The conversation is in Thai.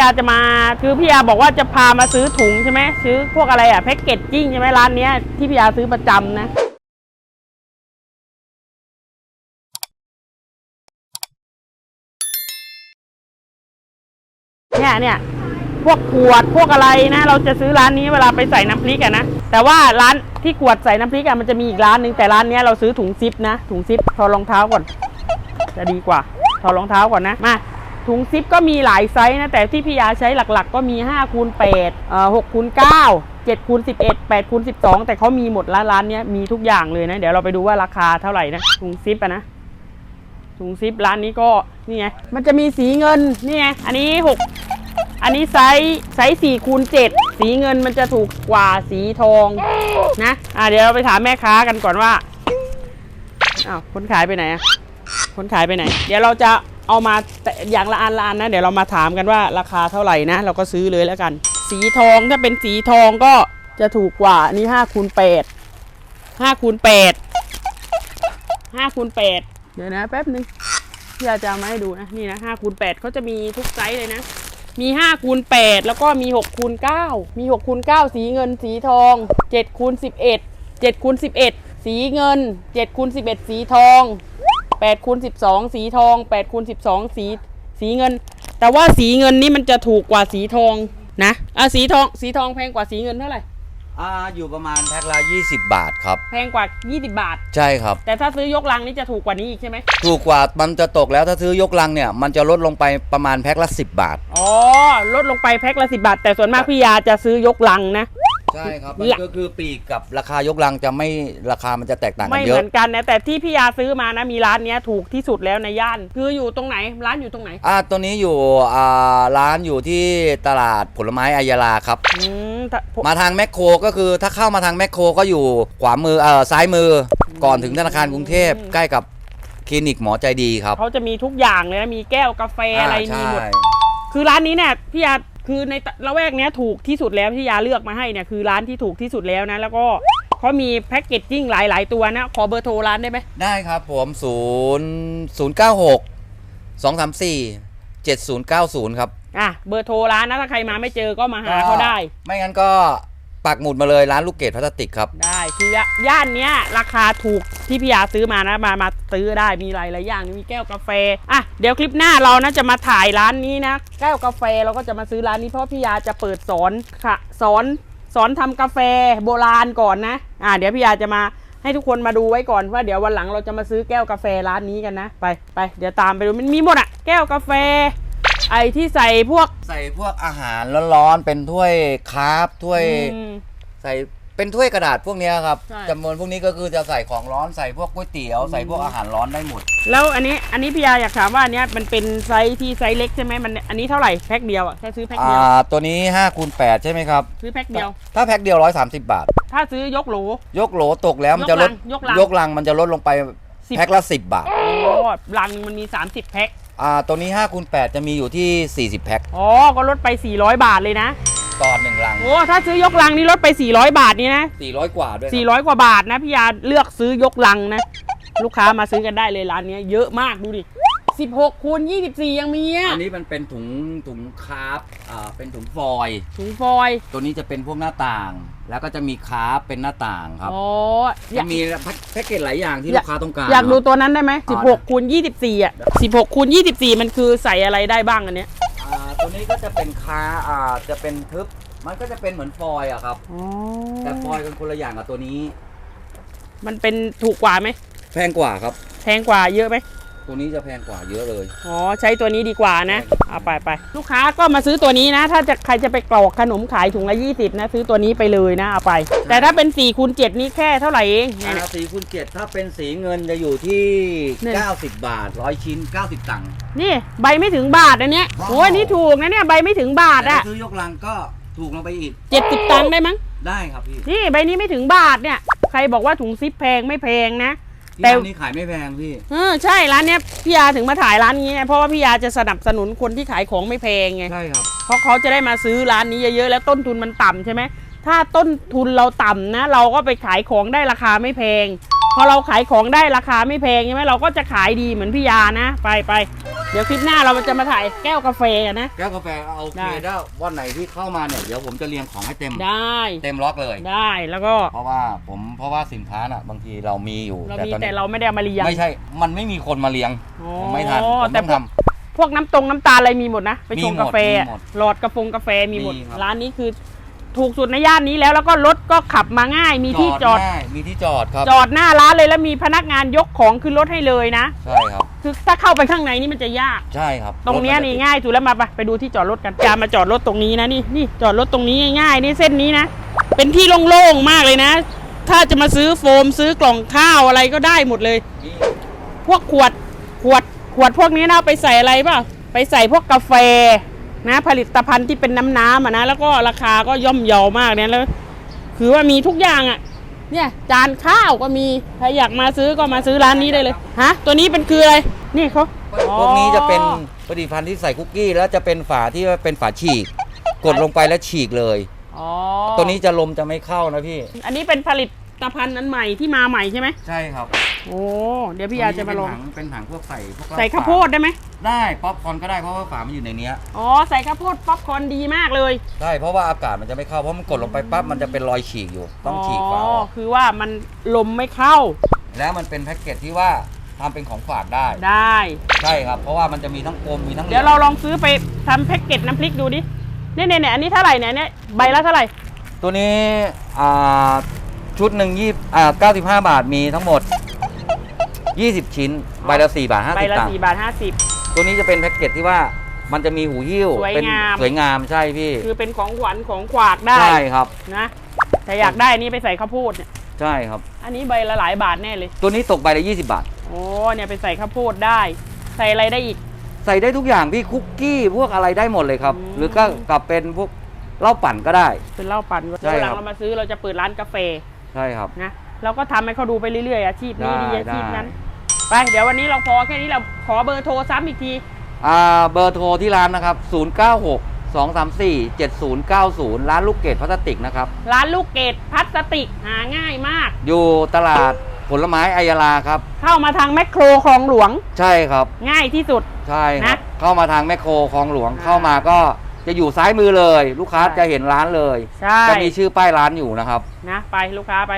ยาจะมาคือพี่ยาบอกว่าจะพามาซื้อถุงใช่ไหมซื้อพวกอะไรอะแพ็กเกจจิ้งใช่ไหมร้านเนี้ยที่พี่ยาซื้อประจำนะ เนี่ยเนี่ยพวกขวดพวกอะไรนะ เราจะซื้อร้านนี้เวลาไปใส่น้ำพริกอะนะแต่ว่าร้านที่ขวดใส่น้ำพริกอะมันจะมีอีกร้านหนึ่งแต่ร้านเนี้ยเราซื้อถุงซิปนะถุงซิปถอดรองเท้าก่อน จะดีกว่าถอดรองเท้าก่อนนะ มา ถุงซิปก็มีหลายไซส์นะ แต่ที่พี่ยาใช้หลักๆ ก็มี5คูณ8เอ่อ6คูณ9 7คูณ11 8คูณ12 แต่เขามีหมดร้านร้านเนี้ยมีทุกอย่างเลยนะ เดี๋ยวเราไปดูว่าราคาเท่าไหร่นะ ถุงซิปอะนะ ถุงซิปร้านนี้ก็นี่ไง มันจะมีสีเงินนี่ไง อันนี้หกอันนี้ไซส์ไซส์สี่คูณเจ็ดสีเงินมันจะถูกกว่าสีทองนะอ่าเดี๋ยวเราไปถามแม่ค้ากันก่อนว่าอ้าวคนขายไปไหนอะคนขายไปไหน เดี๋ยวเราจะ เอามาแต่อย่างละอันละอันนะ เดี๋ยวเรามาถามกันว่าราคาเท่าไหร่นะ เราก็ซื้อเลยแล้วกัน สีทองถ้าเป็นสีทองก็จะถูกกว่าอันนี้ห้าคูณแปดห้าคูณแปดห้าคูณแปดเดี๋ยวนะแป๊บนึงพี่อาจจะเอามาให้ดูนะนี่นะห้าคูณแปดเขาจะมีทุกไซส์เลยนะ มีห้าคูณแปดแล้วก็มีหกคูณเก้ามีหกคูณเก้าสีเงินสีทองเจ็ดคูณสิบเอ็ดเจ็ดคูณสิบเอ็ดสีเงินเจ็ดคูณสิบเอ็ดสีทอง แปดคูณสิบสองสีทองแปดคูณสิบสองสีสีเงิน แต่ว่าสีเงินนี่มันจะถูกกว่าสีทองนะอะสีทองสีทองแพงกว่าสีเงินเท่าไหร่อ่าอยู่ประมาณแพ็คละ20 บาทครับ แพงกว่า 20 บาท ใช่ครับ แต่ถ้าซื้อยกลังนี่จะถูกกว่านี้อีกใช่ไหมถูกกว่ามันจะตกแล้วถ้าซื้อยกลังเนี่ย มันจะลดลงไปประมาณแพ็คละ10 บาท อ๋อลดลงไปแพ็คละสิบาท แต่ส่วนมากพี่ยาจะซื้อยกลังนะ ใช่ครับมันละก็คือปีกกับราคายกลังจะไม่ราคามันจะแตกต่างกัไม่นเหเยมือะอนกันนะแต่ที่พี่ยาซื้อมานะมีร้านเนี้ยถูกที่สุดแล้วในย่าน คืออยู่ตรงไหนร้านอยู่ตรงไหนอ่าตัวนี้อยู่อ่าร้านอยู่ที่ตลาดผลไม้อายาลาครับ อืมถ้าผมมาทางแมคโครก็คือถ้าเข้ามาทางแมคโครก็อยู่ขวามือเอ่อซ้ายมือก่อนถึงธนาคารกรุงเทพใกล้กับคลินิกหมอใจดีครับเขาจะมีทุกอย่างเลยนะมีแก้วกาแฟอะไรามีหมดใช่ คือร้านนี้เนี่ยพี่ยา คือในละแวกเนี้ยถูกที่สุดแล้วที่ยาเลือกมาให้เนี่ยคือร้านที่ถูกที่สุดแล้วนะ แล้วก็เขามีแพ็กเกจจิ้งหลาย ๆ ตัวนะ ขอเบอร์โทรร้านได้ไหมได้ครับผม 0 0 9 6 2 3 4 7 0 9 0 ครับ อะเบอร์โทรร้านนะถ้าใครมาไม่เจอก็มาหาเขาได้ ไม่งั้นก็ ปักหมุดมาเลยร้านลูกเกดพลาสติกครับ ได้คือย่านเนี้ยราคาถูกที่พี่ยาซื้อมานะมามาซื้อได้มีหลายหลายอย่างมีแก้วกาแฟอะเดี๋ยวคลิปหน้าเรานะจะมาถ่ายร้านนี้นะแก้วกาแฟเราก็จะมาซื้อร้านนี้เพราะพี่ยาจะเปิดสอนค่ะสอนสอนทำกาแฟโบราณก่อนนะอะเดี๋ยวพี่ยาจะมาให้ทุกคนมาดูไว้ก่อนว่าเดี๋ยววันหลังเราจะมาซื้อแก้วกาแฟร้านนี้กันนะ ไปไปเดี๋ยวตามไปดูมันมีหมดอะแก้วกาแฟ ไอที่ใส่พวกใส่พวกอาหารร้อนๆเป็นถ้วยคราฟถ้วย อืม ใส่เป็นถ้วยกระดาษพวกเนี้ยครับใช่ จำนวนพวกนี้ก็คือจะใส่ของร้อนใส่พวกก๋วยเตี๋ยวใส่พวกอาหารร้อนได้หมด แล้วอันนี้อันนี้พี่ยาอยากถามว่าอันเนี้ยมันเป็นไซส์ที่ไซส์เล็กใช่ไหมมันอันนี้เท่าไหร่แพ็คเดียวอะแค่ซื้อแพ็คอ่าเดียวตัวนี้5คูณ8ใช่ไหมครับ ซื้อแพ็คเดียว ถ้าแพ็คเดียว 130 บาท ถ้าซื้อยกโหล ยกโหลตกแล้วมันจะลดยกลังยกลังมันจะลดลงไปสิบแพ็คละ 10 บาท โอ้ลังหนึ่งมันมี 30 แพ็คอ่าตัวนี้5คูณ8จะมีอยู่ที่ 40 แพ็คอ๋อ ก็ลดไป 400 บาทเลยนะ ต่อหนึ่งลัง โอ้ถ้าซื้อยกลังนี่ลดไป 400 บาทนี่นะ400 กว่าด้วยครับ400 กว่าบาทนะพี่ยาเลือกซื้อยกลังนะ ลูกค้ามาซื้อกันได้เลยร้านเนี้ยเยอะมากดูดิ 16คูณ24 ยังมีอะอันนี้มันเป็นถุงถุงคราฟอ่าเป็นถุงฟอยล์ถุงฟอยล์ตัวนี้จะเป็นพวกหน้าต่าง แล้วก็จะมีคราฟเป็นหน้าต่างครับอ๋ออจะยากมีแพ็กเกจหลายอย่างที่อยากลูกค้าต้องการอยากดูครับ ตัวนั้นได้ไหมอ่า16คูณ24อะ16คูณ24มันคือใส่อะไรได้บ้างอันเนี้ยอ่าตัวนี้ก็จะเป็นคาอ่าจะเป็นทึบ มันก็จะเป็นเหมือนฟอยล์อะครับอ๋อแต่ฟอยล์กันคนละอย่างกับตัวนี้ มันเป็นถูกกว่าไหมแพงกว่าครับ แพงกว่าเยอะไหม ตัวนี้จะแพงกว่าเยอะเลยอ๋อใช้ตัวนี้ดีกว่านะใช่ครับเอาไปไปลูกค้าก็มาซื้อตัวนี้นะ ถ้าจะใครจะไปกรอกขนมขายถุงละ20นะซื้อตัวนี้ไปเลยนะเอาไป แต่ถ้าเป็น4คูณ7นี่แค่เท่าไหร่เองเนี่ยเนี่ยอ่าสีคูณเจ็ดถ้าเป็นสีเงินจะอยู่ที่ เนี่ย 90 บาทร้อยชิ้น 90 ตังค์ นี่ใบไม่ถึงบาทอันเนี้ยว้าว โอ้ยนี่ถูกนะเนี่ยใบไม่ถึงบาทแต่อะถ้าซื้อยกลังก็ถูกลงไปอีก70ตังค์ได้มั้งได้ครับพี่ นี่ใบนี้ไม่ถึงบาทเนี่ย ใครบอกว่าถุงซิปแพงไม่แพงนะ ที่แต่ ร้านนี้ขายไม่แพงพี่ เออใช่ร้านเนี้ยพี่ยาถึงมาถ่ายร้านนี้ไงเพราะว่าพี่ยาจะสนับสนุนคนที่ขายของไม่แพงไง ใช่ครับ เพราะเขาจะได้มาซื้อร้านนี้เยอะๆ แล้วต้นทุนมันต่ำใช่ไหม ถ้าต้นทุนเราต่ำนะ เราก็ไปขายของได้ราคาไม่แพง พอเราขายของได้ราคาไม่แพงใช่ไหมเราก็จะขายดีเหมือนพี่ยานะ ไปไป เดี๋ยวคลิปหน้าเราจะมาถ่ายแก้วกาแฟกันนะ แก้วกาแฟเอาโอได้เคได้วันไหนที่เข้ามาเนี่ยเดี๋ยวผมจะเรียงของให้เต็มได้เต็มล็อกเลย ได้แล้วก็เพราะว่าผมเพราะว่าสินค้าน่ะบางทีเรามีอยู่เราแต่มีตอนแต่นี้เราไม่ได้เอามาเรียงไม่ใช่ มันไม่มีคนมาเลี้ยงอ๋อผมไม่ทันผมแต่ต้องพวกทพวกน้ำตรงน้ำตาลอะไรมีหมดนะ ไปชงมีหมดกาแฟมีอะหมดหลอดกาแฟกาแฟมีหมด มีครับ ร้านนี้คือ ถูกสุดในย่านนี้แล้วแล้วก็รถก็ขับมาง่าย มีำที่จอด ง่ายมีที่จอดครับ จอดหน้าร้านเลยแล้วมีพนักงานยกของขึ้นรถให้เลยนะ ใช่ครับ คือถ้าเข้าไปข้างในนี่มันจะยาก ใช่ครับตรงเนี้ยถมัจะนี่ติดง่ายสุดแล้วมาไปไปดูที่จอดรถกันจามาจอดรถตรงนี้นะนี่นี่จอดรถตรงนี้ง่ายๆนี่เส้นนี้นะ เป็นที่โล่งๆมากเลยนะ ถ้าจะมาซื้อโฟมซื้อกล่องข้าวอะไรก็ได้หมดเลยมีพวกขวดขวดขวดพวกนี้นะเอาไปใส่อะไรเปล่าไปใส่พวกกาแฟ นะผลิตภัณฑ์ที่เป็นน้ำน้ำอะนะแล้วก็ราคาก็ย่อมเยาวมากเนี่ยแล้ว คือว่ามีทุกอย่างอะ เนี่ยจานข้าวก็มีใครอยากมาซื้อก็มาซื้อร้านนี้ได้เลยฮะตัวนี้เป็นคืออะไรนี่เขาพวกนี้จะเป็นอ๋อผลิตภัณฑ์ที่ใส่คุกกี้ แล้วจะเป็นฝาที่ว่าเป็นฝาฉีก กดลงไปแล้วฉีกเลยอ๋อตัวนี้จะลมจะไม่เข้านะพี่ อันนี้เป็นผลิต ภัณฑ์อันใหม่ที่มาใหม่ใช่ไหมใช่ครับโอ้เดี๋ยวพี่อาจะมาลองเป็นถังเป็นถังพวกใส่พวกใส่ข้าวโพดได้ไหมได้ป๊อปคอร์นก็ได้เพราะว่าฝามันอยู่ในเนี้ยอ๋อใส่ข้าวโพดป๊อปคอร์นดีมากเลย ใช่เพราะว่าอากาศมันจะไม่เข้าเพราะมันกดลงไปปั๊บมันจะเป็นรอยฉีกอยู่ ต้องฉีกฝาออกคือว่ามันลมไม่เข้า แล้วมันเป็นแพ็กเกจที่ว่าทำเป็นของฝากได้ ได้ ใช่ครับ เพราะว่ามันจะมีทั้งกลมมีทั้งหลี่เดี๋ยวเราลองซื้อไปทำแพ็กเกจน้ำพริกดูดิเนี่ยเนี่ยเนี่ยอันนี้เท่าไหร่เนี่ยเนี่ยใบละเท่าไหร่ตัวนี้อ่า ชุดหนึ่งยี่อ่าเก้าสิบห้าบาทมีทั้งหมด 20 ชิ้นใบละ4บาทใบ50ละตังค์สี่บาทห้าสิบ ตัวนี้จะเป็นแพ็กเกจที่ว่ามันจะมีหูหิ้วสวยเป็นงาม สวยงามใช่พี่คือเป็นของขวัญของขวากได้ใช่ครับ นะแต่อยากได้อันนี้ไปใส่ข้าวโพดเนี่ยใช่ครับ อันนี้ใบละหลายบาทแน่เลย ตัวนี้ตกใบละ20 บาท โอ้เนี่ยไปใส่ข้าวโพดได้ ใส่อะไรได้อีก ใส่ได้ทุกอย่างพี่คุกกี้พวกอะไรได้หมดเลยครับ อืม หรือก็กลับเป็นพวกเหล้าปั่นก็ได้ เป็นเหล้าปั่นใช่เดี๋ยวหลัครังบเรามาซื้อเราจะเปิดร้านกาแฟ ใช่ครับ นะเราก็ทำให้เขาดูไปเรื่อยๆอาชีพนี้ดีได้อาชีพนั้น ได้ ไป เดี๋ยววันนี้เราพอแค่นี้เราขอเบอร์โทรซ้ำอีกที อ่าเบอร์โทรที่ร้านนะครับ 096 234 7090 ร้านลูกเกดพลาสติกนะครับ ร้านลูกเกดพลาสติกหาง่ายมาก อยู่ตลาดผลไม้อายาลาครับ เข้ามาทางแมคโครคลองหลวงใช่ครับ ง่ายที่สุดใช่ครับ นะเข้ามาทางแมคโครคลองหลวงอ่า เข้ามาก็ จะอยู่ซ้ายมือเลย ลูกค้าใช่ จะเห็นร้านเลย ใช่จะมีชื่อป้ายร้านอยู่นะครับ นะไปลูกค้าไป